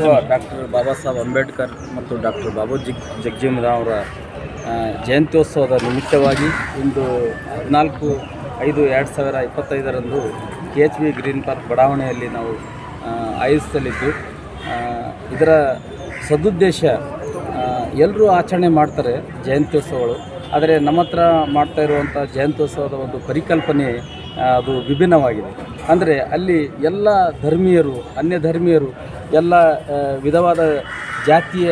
Doctor Baba Saheb Ambedkar ಮತ್ತು doctor Babu ಜಗ್ ಜಗಜೀವನರಾವ್ ಅವರ ಜಯಂತ್ಯೋತ್ಸವದ ನಿಮಿತ್ತವಾಗಿ ಇಂದು ಹದಿನಾಲ್ಕು ಐದು ಎರಡು ಸಾವಿರ ಇಪ್ಪತ್ತೈದರಂದು K H B green park ಬಡಾವಣೆಯಲ್ಲಿ ನಾವು ಆಯೋಜಿಸಲಿದ್ದು. ಇದರ ಸದುದ್ದೇಶ ಎಲ್ಲರೂ ಆಚರಣೆ ಮಾಡ್ತಾರೆ ಜಯಂತ್ಯೋತ್ಸವಗಳು. ಆದರೆ ನಮ್ಮ ಹತ್ರ ಮಾಡ್ತಾ ಇರುವಂಥ ಜಯಂತ್ಯೋತ್ಸವದ ಒಂದು ಪರಿಕಲ್ಪನೆ ಅದು ವಿಭಿನ್ನವಾಗಿದೆ. ಅಂದರೆ ಅಲ್ಲಿ ಎಲ್ಲ ಧರ್ಮೀಯರು, ಅನ್ಯ ಧರ್ಮೀಯರು, ಎಲ್ಲ ವಿಧವಾದ ಜಾತಿಯ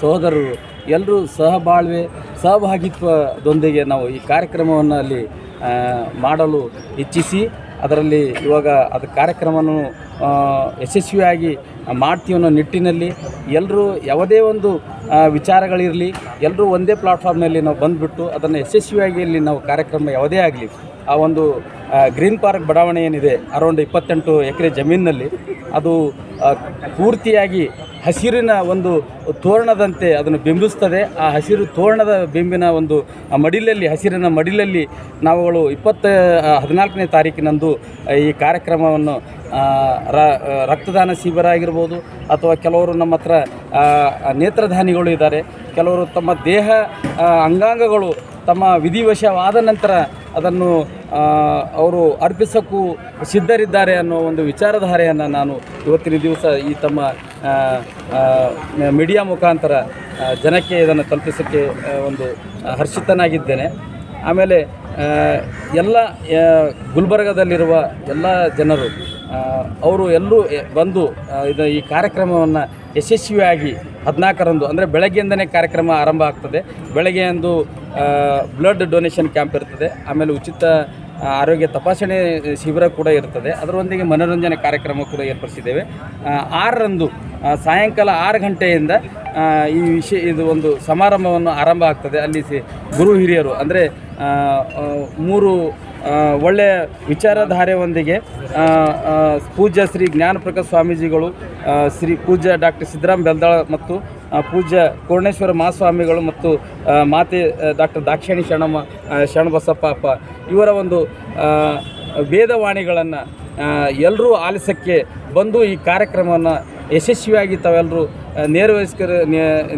ಸಹೋದರರು ಎಲ್ಲರೂ ಸಹಬಾಳ್ವೆ, ಸಹಭಾಗಿತ್ವದೊಂದಿಗೆ ನಾವು ಈ ಕಾರ್ಯಕ್ರಮವನ್ನು ಅಲ್ಲಿ ಮಾಡಲು ಇಚ್ಛಿಸಿ, ಅದರಲ್ಲಿ ಇವಾಗ ಅದು ಕಾರ್ಯಕ್ರಮವನ್ನು ಯಶಸ್ವಿಯಾಗಿ ಮಾಡ್ತೀವಿ ಅನ್ನೋ ನಿಟ್ಟಿನಲ್ಲಿ ಎಲ್ಲರೂ ಯಾವುದೇ ಒಂದು ವಿಚಾರಗಳಿರಲಿ ಎಲ್ಲರೂ ಒಂದೇ ಪ್ಲಾಟ್ಫಾರ್ಮ್ನಲ್ಲಿ ನಾವು ಬಂದುಬಿಟ್ಟು ಅದನ್ನು ಯಶಸ್ವಿಯಾಗಿ ಇಲ್ಲಿ ನಾವು ಕಾರ್ಯಕ್ರಮ ಯಾವುದೇ ಆಗಲಿ ಆ ಒಂದು ಗ್ರೀನ್ ಪಾರ್ಕ್ ಬಡಾವಣೆ ಏನಿದೆ, ಅರೌಂಡ್ ಇಪ್ಪತ್ತೆಂಟು ಎಕರೆ ಜಮೀನಿನಲ್ಲಿ, ಅದು ಪೂರ್ತಿಯಾಗಿ ಹಸಿರಿನ ಒಂದು ತೋರಣದಂತೆ ಅದನ್ನು ಬಿಂಬಿಸ್ತದೆ. ಆ ಹಸಿರು ತೋರಣದ ಬಿಂಬಿನ ಒಂದು ಮಡಿಲಲ್ಲಿ, ಹಸಿರಿನ ಮಡಿಲಲ್ಲಿ ನಾವುಗಳು ಇಪ್ಪತ್ತ ಹದಿನಾಲ್ಕನೇ ತಾರೀಕಿನಂದು ಈ ಕಾರ್ಯಕ್ರಮವನ್ನು ರಕ್ತದಾನ ಶಿಬಿರ ಆಗಿರ್ಬೋದು, ಅಥವಾ ಕೆಲವರು ನಮ್ಮ ಹತ್ರ ನೇತ್ರಧಾನಿಗಳು ಇದ್ದಾರೆ. ಕೆಲವರು ತಮ್ಮ ದೇಹ ಅಂಗಾಂಗಗಳು ತಮ್ಮ ವಿಧಿವಶವಾದ ನಂತರ ಅದನ್ನು ಅವರು ಅರ್ಪಿಸೋಕ್ಕೂ ಸಿದ್ಧರಿದ್ದಾರೆ ಅನ್ನೋ ಒಂದು ವಿಚಾರಧಾರೆಯನ್ನು ನಾನು ಇವತ್ತಿನ ದಿವಸ ಈ ತಮ್ಮ ಮೀಡಿಯಾ ಮುಖಾಂತರ ಜನಕ್ಕೆ ಇದನ್ನು ತಲುಪಿಸೋಕ್ಕೆ ಒಂದು ಹರ್ಷಿತನಾಗಿದ್ದೇನೆ. ಆಮೇಲೆ ಎಲ್ಲ ಗುಲ್ಬರ್ಗದಲ್ಲಿರುವ ಎಲ್ಲ ಜನರು ಅವರು ಎಲ್ಲರೂ ಬಂದು ಇದು ಈ ಕಾರ್ಯಕ್ರಮವನ್ನು ಯಶಸ್ವಿಯಾಗಿ ಹದಿನಾಲ್ಕರಂದು, ಅಂದರೆ ಬೆಳಗ್ಗೆಯಿಂದನೇ ಕಾರ್ಯಕ್ರಮ ಆರಂಭ ಆಗ್ತದೆ. ಬೆಳಗ್ಗೆ ಅಂದು ಬ್ಲಡ್ ಡೊನೇಷನ್ ಕ್ಯಾಂಪ್ ಇರ್ತದೆ. ಆಮೇಲೆ ಉಚಿತ ಆರೋಗ್ಯ ತಪಾಸಣೆ ಶಿಬಿರ ಕೂಡ ಇರ್ತದೆ. ಅದರೊಂದಿಗೆ ಮನೋರಂಜನೆ ಕಾರ್ಯಕ್ರಮ ಕೂಡ ಏರ್ಪಡಿಸಿದ್ದೇವೆ. ಆರರಂದು ಸಾಯಂಕಾಲ ಆರು ಗಂಟೆಯಿಂದ ಈ ವಿಷಯ ಇದು ಒಂದು ಸಮಾರಂಭವನ್ನು ಆರಂಭ ಆಗ್ತದೆ. ಅಲ್ಲಿ ಗುರು ಹಿರಿಯರು, ಅಂದರೆ ಮೂರು ಒಳ್ಳೆಯ ವಿಚಾರಧಾರೆಯೊಂದಿಗೆ ಪೂಜ್ಯ ಶ್ರೀ ಜ್ಞಾನಪ್ರಕಾಶ್ ಸ್ವಾಮೀಜಿಗಳು ಶ್ರೀ ಪೂಜ್ಯ ಡಾಕ್ಟರ್ ಸಿದ್ದರಾಮ್ ಬೆಲ್ದಾಳ ಮತ್ತು ಪೂಜ್ಯ ಪೂರ್ಣೇಶ್ವರ ಮಹಾಸ್ವಾಮಿಗಳು ಮತ್ತು ಮಾತೆ ಡಾಕ್ಟರ್ ದಾಕ್ಷಿಣಿ ಶರಣಮ್ಮ ಶರಣಬಸಪ್ಪ ಅಪ್ಪ ಇವರ ಒಂದು ವೇದವಾಣಿಗಳನ್ನು ಎಲ್ಲರೂ ಆಲಿಸಕ್ಕೆ ಬಂದು ಈ ಕಾರ್ಯಕ್ರಮವನ್ನು ಯಶಸ್ವಿಯಾಗಿ ತಾವೆಲ್ಲರೂ ಆ, ನಿರ್ವಹಿಸ್ಕರ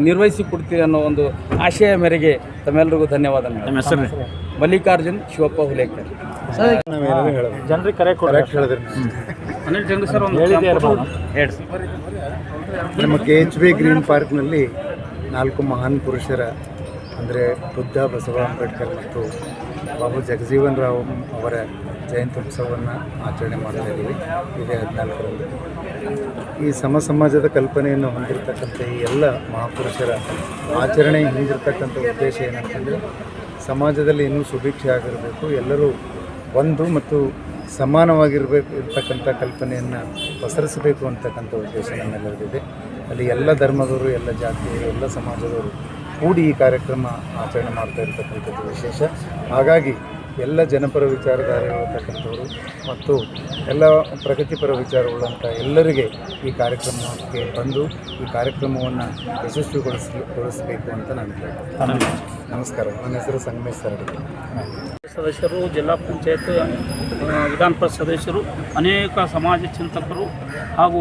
ನಿರ್ವಹಿಸಿ ಅನ್ನೋ ಒಂದು ಆಶಯ ಮೇರೆಗೆ ತಮ್ಮೆಲ್ಲರಿಗೂ ಧನ್ಯವಾದ ಮಲ್ಲಿಕಾರ್ಜುನ್ ಶಿವಪ್ಪ ಹುಲೇಕರ್. ಜನರಿಗೆ ಕರೆ ಕೊಡ್ರಿ. ಅನಿಲ್ ಜಂಗ ಸರ್ ಒಂದು ಹೇಳಿದ್ದೆ ಇರ್ಬೋದು. ಹೇಳಿ ನಮ್ಮ ಕೆ ಎಚ್ ಬಿ ಗ್ರೀನ್ ಪಾರ್ಕ್ನಲ್ಲಿ ನಾಲ್ಕು ಮಹಾನ್ ಪುರುಷರ ಅಂದರೆ ಬುದ್ಧ ಬಸವ ಅಂಬೇಡ್ಕರ್ ಮತ್ತು ಬಾಬು ಜಗಜೀವನ್ ರಾವ್ ಅವರ ಜಯಂತ್ಯುತ್ಸವವನ್ನು ಆಚರಣೆ ಮಾಡ್ತಾ ಇದ್ದೀವಿ. ಇದೇ ಹದಿನಾಲ್ಕರಂದು ಈ ಸಮ ಸಮಾಜದ ಕಲ್ಪನೆಯನ್ನು ಹೊಂದಿರತಕ್ಕಂಥ ಈ ಎಲ್ಲ ಮಹಾಪುರುಷರ ಆಚರಣೆ ಹಿಂದಿರ್ತಕ್ಕಂಥ ಉದ್ದೇಶ ಏನಂತಂದರೆ ಸಮಾಜದಲ್ಲಿ ಇನ್ನೂ ಸುಭಿಕ್ಷೆ ಆಗಿರಬೇಕು, ಎಲ್ಲರೂ ಒಂದು ಮತ್ತು ಸಮಾನವಾಗಿರಬೇಕು ಇರ್ತಕ್ಕಂಥ ಕಲ್ಪನೆಯನ್ನು ಪಸರಿಸಬೇಕು ಅಂತಕ್ಕಂಥ ಉದ್ದೇಶ ನಮ್ಮೆಲ್ಲರಿಗಿದೆ ಅಲ್ಲಿ ಎಲ್ಲ ಧರ್ಮದವರು, ಎಲ್ಲ ಜಾತಿಯವರು, ಎಲ್ಲ ಸಮಾಜದವರು ಕೂಡಿ ಈ ಕಾರ್ಯಕ್ರಮ ಆಚರಣೆ ಮಾಡ್ತಾ ಇರ್ತಕ್ಕಂಥದ್ದು ವಿಶೇಷ. ಹಾಗಾಗಿ ಎಲ್ಲ ಜನಪರ ವಿಚಾರಧಾರೆ ಇರತಕ್ಕಂಥವರು ಮತ್ತು ಎಲ್ಲ ಪ್ರಗತಿಪರ ವಿಚಾರಗಳಂಥ ಎಲ್ಲರಿಗೆ ಈ ಕಾರ್ಯಕ್ರಮಕ್ಕೆ ಬಂದು ಈ ಕಾರ್ಯಕ್ರಮವನ್ನು ಯಶಸ್ವಿಗೊಳಿಸಬೇಕು ಗೊಳಿಸಬೇಕು ಅಂತ ನಾನು ಹೇಳ್ತೀನಿ ನಮಸ್ಕಾರ. ನನ್ನ ಹೆಸರು ಸಂಗಮೇಶ್ ಸರ್ ಸದಸ್ಯರು ಜಿಲ್ಲಾ ಪಂಚಾಯತ್ ವಿಧಾನ ಪರಿಷತ್ ಸದಸ್ಯರು ಅನೇಕ ಸಮಾಜ ಚಿಂತಕರು ಹಾಗೂ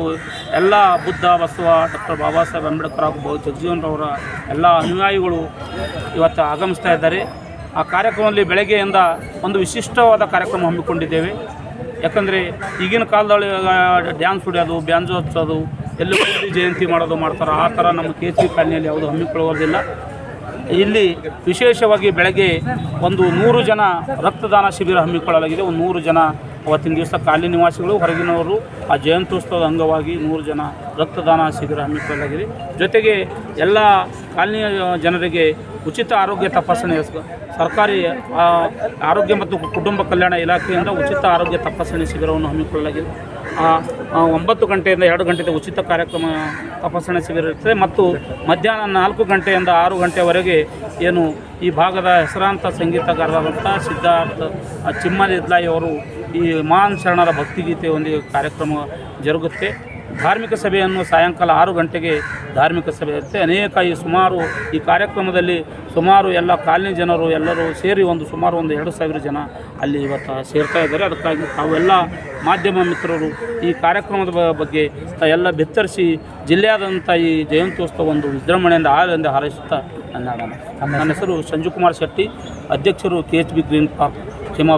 ಎಲ್ಲ ಬುದ್ಧ ಬಸವ ಡಾಕ್ಟರ್ ಬಾಬಾ ಸಾಹೇಬ್ ಅಂಬೇಡ್ಕರ್ ಹಾಗೂ ಜಗಜೀವನ್ ರವರ ಎಲ್ಲ ಅನುಯಾಯಿಗಳು ಇವತ್ತು ಆಗಮಿಸ್ತಾ ಇದ್ದಾರೆ. ಆ ಕಾರ್ಯಕ್ರಮದಲ್ಲಿ ಬೆಳಗ್ಗೆಯಿಂದ ಒಂದು ವಿಶಿಷ್ಟವಾದ ಕಾರ್ಯಕ್ರಮ ಹಮ್ಮಿಕೊಂಡಿದ್ದೇವೆ. ಯಾಕಂದರೆ ಈಗಿನ ಕಾಲದಲ್ಲಿ ಡ್ಯಾನ್ಸ್ ಹೊಡೆಯೋದು, ಬ್ಯಾಂಜೋ ಹಚ್ಚೋದು, ಎಲ್ಲ ಜಯಂತಿ ಮಾಡೋದು ಮಾಡ್ತಾರೆ, ಆ ಥರ ನಮ್ಮ ಕೆ ಸಿ ಕಾಲನಿಯಲ್ಲಿ ಯಾವುದು ಹಮ್ಮಿಕೊಳ್ಳುವುದಿಲ್ಲ. ಇಲ್ಲಿ ವಿಶೇಷವಾಗಿ ಬೆಳಗ್ಗೆ ಒಂದು ನೂರು ಜನ ರಕ್ತದಾನ ಶಿಬಿರ ಹಮ್ಮಿಕೊಳ್ಳಲಾಗಿದೆ. ಒಂದು ನೂರು ಜನ ಅವತ್ತಿನ ದಿವಸ ಕಾಲಿ ನಿವಾಸಿಗಳು, ಹೊರಗಿನವರು ಆ ಜಯಂತ್ಯೋತ್ಸವದ ಅಂಗವಾಗಿ ನೂರು ಜನ ರಕ್ತದಾನ ಶಿಬಿರ ಹಮ್ಮಿಕೊಳ್ಳಲಾಗಿದೆ. ಜೊತೆಗೆ ಎಲ್ಲ ಕಾಲನಿಯ ಜನರಿಗೆ ಉಚಿತ ಆರೋಗ್ಯ ತಪಾಸಣೆ ಸರ್ಕಾರಿ ಆರೋಗ್ಯ ಮತ್ತು ಕುಟುಂಬ ಕಲ್ಯಾಣ ಇಲಾಖೆಯಿಂದ ಉಚಿತ ಆರೋಗ್ಯ ತಪಾಸಣೆ ಶಿಬಿರವನ್ನು ಹಮ್ಮಿಕೊಳ್ಳಲಾಗಿದೆ. ಒಂಬತ್ತು ಗಂಟೆಯಿಂದ ಎರಡು ಗಂಟೆಗೆ ಉಚಿತ ಕಾರ್ಯಕ್ರಮ ತಪಾಸಣೆ ಶಿಬಿರ ಇರ್ತದೆ ಮತ್ತು ಮಧ್ಯಾಹ್ನ ನಾಲ್ಕು ಗಂಟೆಯಿಂದ ಆರು ಗಂಟೆವರೆಗೆ ಏನು ಈ ಭಾಗದ ಹೆಸರಾಂತ ಸಂಗೀತಗಾರರಾದಂಥ ಸಿದ್ಧಾರ್ಥ ಚಿಮ್ಮಲಿ ಇದ್ಲಾಯಿ ಅವರು ಈ ಮಹಾನ್ ಶರಣರ ಭಕ್ತಿಗೀತೆ ಒಂದು ಕಾರ್ಯಕ್ರಮ ಜರುಗುತ್ತೆ. ಧಾರ್ಮಿಕ ಸಭೆಯನ್ನು ಸಾಯಂಕಾಲ ಆರು ಗಂಟೆಗೆ ಧಾರ್ಮಿಕ ಸಭೆ ಇರುತ್ತೆ. ಅನೇಕ ಈ ಸುಮಾರು ಈ ಕಾರ್ಯಕ್ರಮದಲ್ಲಿ ಸುಮಾರು ಎಲ್ಲ ಕಾಲನಿ ಜನರು ಎಲ್ಲರೂ ಸೇರಿ ಒಂದು ಸುಮಾರು ಒಂದು ಎರಡು ಸಾವಿರ ಜನ ಅಲ್ಲಿ ಇವತ್ತು ಸೇರ್ತಾ ಇದ್ದಾರೆ. ಅದಕ್ಕಾಗಿ ತಾವೆಲ್ಲ ಮಾಧ್ಯಮ ಮಿತ್ರರು ಈ ಕಾರ್ಯಕ್ರಮದ ಬಗ್ಗೆ ಎಲ್ಲ ಬೆತ್ತರಿಸಿ ಜಿಲ್ಲೆಯಾದಂಥ ಈ ಜಯಂತ್ಯೋತ್ಸವ ಒಂದು ವಿಜೃಂಭಣೆಯಿಂದ ಆಗಲೆಂದು ಹಾರೈಸುತ್ತಾ ನನ್ನ ನನ್ನ ಹೆಸರು ಸಂಜು ಕುಮಾರ್ ಶೆಟ್ಟಿ. ಅಧ್ಯಕ್ಷರು K H B green park ಹಿಮ